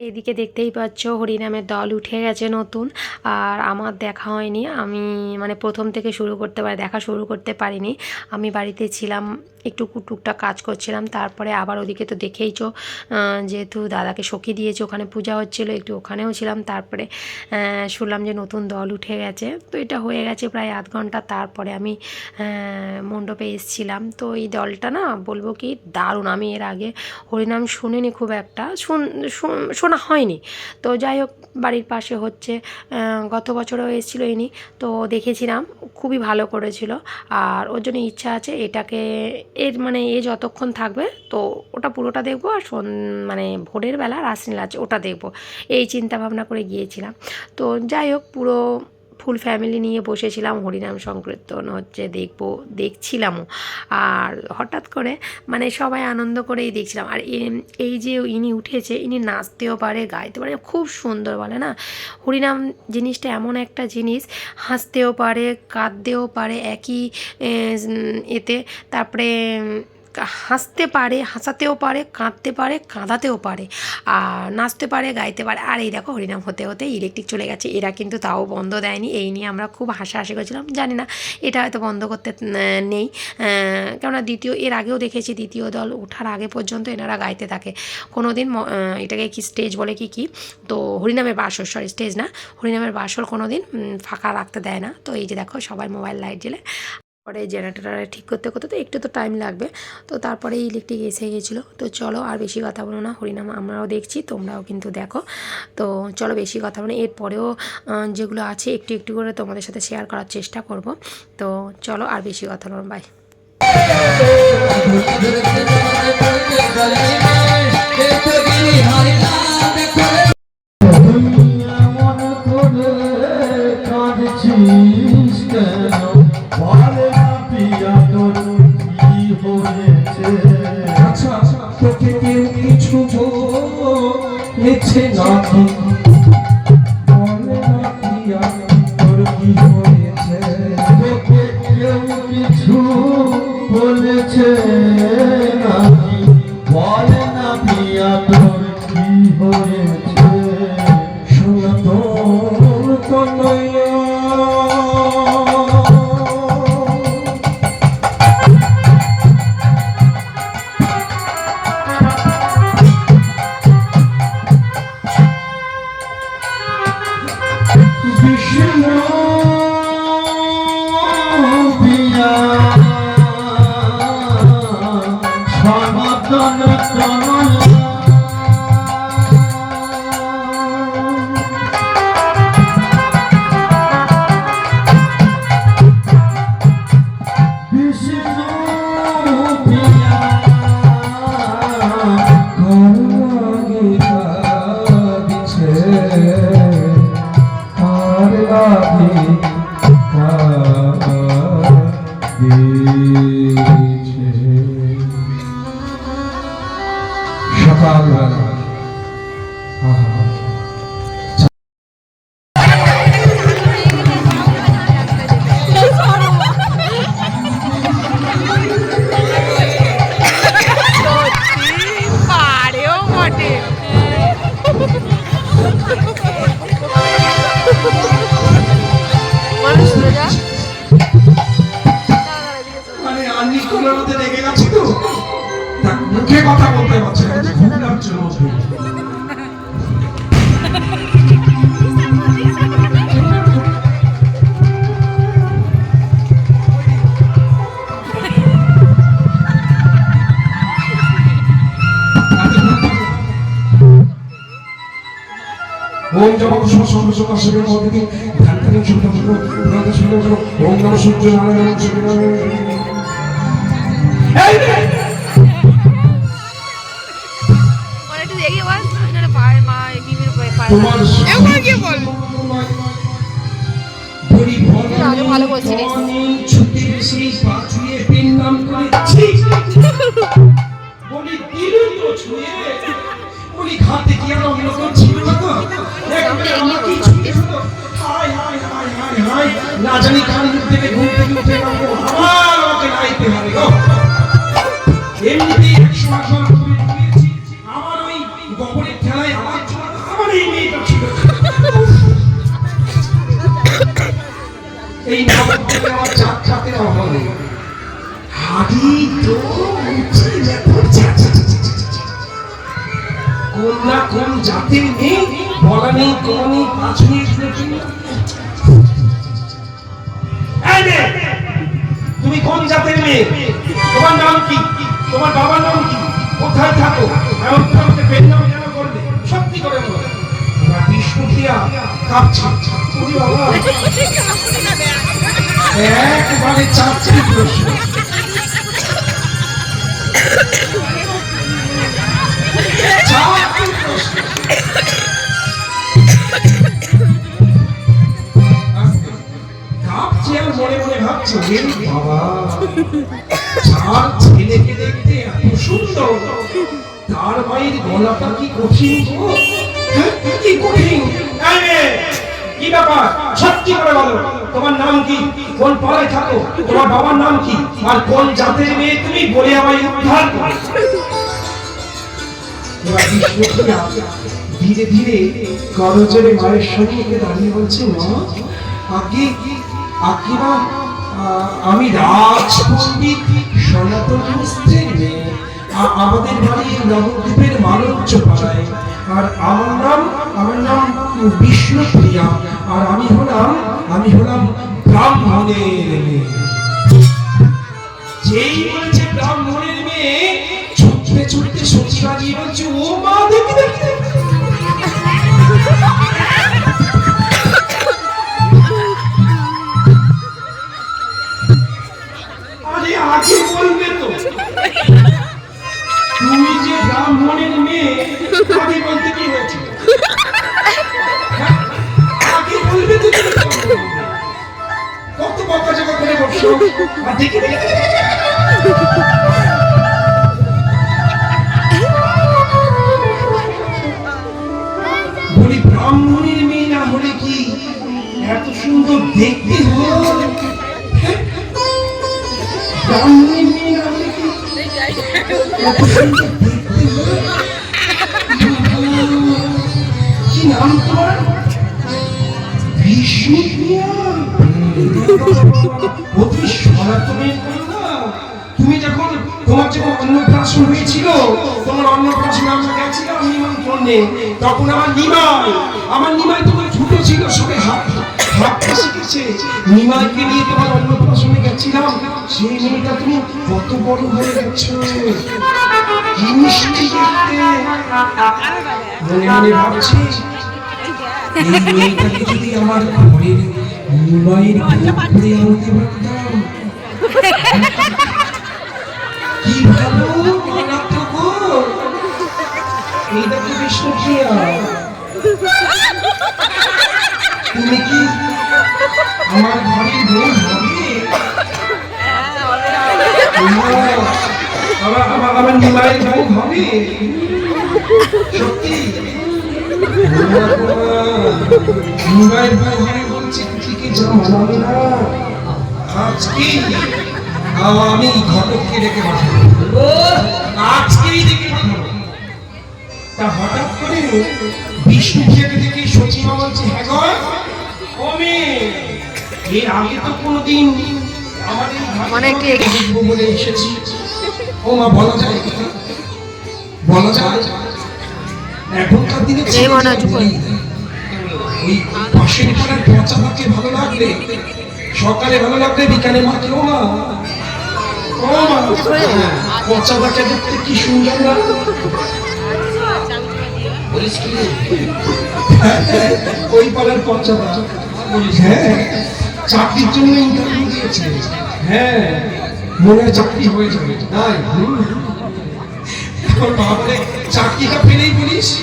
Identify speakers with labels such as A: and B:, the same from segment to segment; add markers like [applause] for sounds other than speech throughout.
A: এদিকে দেখতেই পাচ্ছ হরিনামের দল উঠে গেছে নতুন। আর আমার দেখা হয়নি। আমি মানে প্রথম থেকে শুরু করতে পারি, দেখা শুরু করতে পারিনি। আমি বাড়িতে ছিলাম, একটু টুকটাক কাজ করছিলাম। তারপরে আবার ওদিকে তো দেখেইছ যেহেতু দাদাকে সখী দিয়েছে, ওখানে পূজা হচ্ছিল, একটু ওখানেও ছিলাম। তারপরে শুনলাম যে নতুন দল উঠে গেছে। তো এটা হয়ে গেছে প্রায় আধ ঘণ্টা। তারপরে আমি মণ্ডপে এসেছিলাম। তো এই দলটা না, বলব কি দারুণ। আমি এর আগে হরিনাম শুনিনি খুব একটা। শুন শুন- হয়নি। তো যাই হোক বাড়ির পাশে হচ্ছে গত বছরও এসেছিল ইনি, তো দেখেছিলাম, খুবই ভালো করেছিল। আর ওর জন্য ইচ্ছা আছে এটাকে, এর মানে এ যতক্ষণ থাকবে, তো ওটা পুরোটা দেখব আর মানে ভোরের বেলা রাসলীলা আছে, ওটা দেখব। এই চিন্তা ভাবনা করে গিয়েছিলাম। তো যাই হোক পুরো ফুল ফ্যামিলি নিয়ে বসেছিলাম, হরিনাম সংকীর্তন হচ্ছে দেখব, দেখছিলামও। আর হঠাৎ করে মানে সবাই আনন্দ করেই দেখছিলাম। আর এই যে ইনি উঠেছে, ইনি নাচতেও পারে, গাইতে পারে, খুব সুন্দর বলে না? হরিনাম জিনিসটা এমন একটা জিনিস, হাসতেও পারে, কাঁদতেও পারে একই এতে। তারপরে হাসতে পারে, হাসাতেও পারে, কাঁদতে পারে, কাঁদাতেও পারে, আর নাচতে পারে, গাইতে পারে। আর এই দেখো হরিনাম হতে হতে ইলেকট্রিক চলে গেছে। এরা কিন্তু তাও বন্ধ দেয়নি। এই নিয়ে আমরা খুব হাসাহাসি করেছিলাম। জানি না, এটা হয়তো বন্ধ করতে নেই। কেননা দ্বিতীয়, এর আগেও দেখেছি দ্বিতীয় দল ওঠার আগে পর্যন্ত এনারা গাইতে থাকে। কোনো দিন এটাকে কি স্টেজ বলে কি কি? তো হরিনামের বাসর সরি স্টেজ না। হরিনামের বাসর কোনো দিন ফাঁকা রাখতে দেয় না। তো এই যে দেখো সবাই মোবাইল লাইট জ্বেলে। পরে জেনারেটার ঠিক করতে করতে তো একটু তো টাইম লাগবে। তো তারপরে ইলেকট্রিক এসে গেছিল। তো চলো আর বেশি কথা বলো না, হরিনাম আমরাও দেখছি, তোমরাও কিন্তু দেখো। তো চলো বেশি কথা বলো। এরপরেও যেগুলো আছে একটু একটু করে তোমাদের সাথে শেয়ার করার চেষ্টা করব। তো চলো আর বেশি কথা বলো বাই
B: বলেছে নাকি? কিছু বলেছে নাকি? বলে না হয়েছে
C: Thank you. কথা বলতে পারছে ঘুম লাগছে মধ্যে। ওম জপক এই তোমার
D: এবার কি বল।
C: বড়ি ভর
D: আগে ভালো করছিলিস।
C: ছুটি বেশি পা ছুঁয়ে পিন নাম করে বলি দিলুন তো ছুঁয়ে। বলি খাতে কি আর অন্য কেউ ছিল না তো একবারে আমাকে ছুঁয়ে হাই হাই হাই হাই হাই না জানি কার মুখ থেকে ঘুম থেকে উঠে আমার আমাকে নাইতে হবে গো। এমনিতেই একশো একবার এই। কোন জাতির মেয়ে, বলা নেই, কোন নেই, পাঁচ নেই। তুমি কোন জাতের মেয়ে? তোমার নাম কি? তোমার বাবার নাম কি? কোথায় থাকো? এমন আমাকে পেন নাম কেন করবে সত্যি করে বলো। এবার বিষ্ণুপ্রিয়া কাঁপছে। বাবা। [laughs] একবারে চারটি প্রশ্ন। মনে মনে ভাবছে বাবা চার ছেলেকে দেখতে এত সুন্দর। তার মায়ের গলাটা কি কঠিন? হ্যাঁ, কি কঠিন? ব্যাপার করে বলো। তোমার নাম কি? কোন পাড়ায় থাকো? তোমার বাবার নাম কি? আর কোন জাতের মেয়ে তুমি বলে আমায় উদ্ধার ধীরে ধীরে করজোরে মায়ের সম্মুখে দাঁড়িয়ে বলছে, মা, আগে আকিমা আমি রাজ পণ্ডিত সনাতন মেয়ে। আমাদের বাড়ি নবদ্বীপের মালঞ্চ পাড়ায় আর আমার নাম আমার নাম বিষ্ণুপ্রিয়া আর আমি হলাম আমি হলাম ব্রাহ্মণের মেয়ে যেই বলেছে ব্রাহ্মণের মেয়ে, ছুটতে ছুটতে বলছে, ও মা, দেখি দেখি। আরে আগে বলবে তো তুমি যে ব্রাহ্মণের মেয়ে আগে বলতে কি হয়েছিল হ্যাঁ? ব্রাহ্মণের মেয়ে। না হলে কি এত সুন্দর দেখতে হ্যাঁ? ব্রাহ্মণের মেয়ে না তুমি যখন তোমার যখন অন্নপ্রাশন হয়েছিল তোমার অন্নপ্রাশনে আমরা গেছিলাম নিমন্ত্রণে তখন আমার নিমাই আমার নিমাই তোমার ছোট ছিল, সবে হাত হাতটা শিখেছে নিমাইকে নিয়ে তোমার সেই মেয়েটা কত বড় হয়ে গেছো কি মিষ্টি দেখতে। মনে মনে ভাবছি, এই মেয়েটাকে যদি আমার ঘরের নিমাইয়ের ঘরে আনতে পারতাম। কি ভালো। এইটা কি বিষ্ণুপ্রিয়া তুমি কি আমার ঘরের বউ হবে? আমার আমার বলছে ঠিকই জানো না আজকে আমি ঘটককে ডেকে পাঠাবো আজকেই ডেকে তা হঠাৎ করে বিষ্ণু বিষ্ণুপ্রিয়াকে দেখে সচিমা বলছে হ্যাঁ গো ও এর আগে তো কোনোদিন
D: মানে একটু
C: বলে এসেছি ও মা বলা যায় কি? বলা যায় এখনকার দিনে
D: এই মনে হয়
C: ওই পাশের পাড়ার পচা মাকে ভালো লাগলে সকালে ভালো লাগলে বিকালে মাকে ও মা ও মা হ্যাঁ, পচা মাকে দেখতে কি সুন্দর না? বলিস ওই পাড়ার পচা মা হ্যাঁ চাকরির জন্য ইন্টারভিউ হ্যাঁ মনে চাকরি হয়ে যাবে। তাই। চাকরিটা পেলেই বলিস।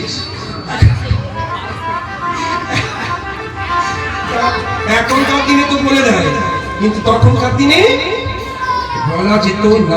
C: এখনকার দিনে তো বলে দেয়। কিন্তু তখনকার দিনে বলা যেত না।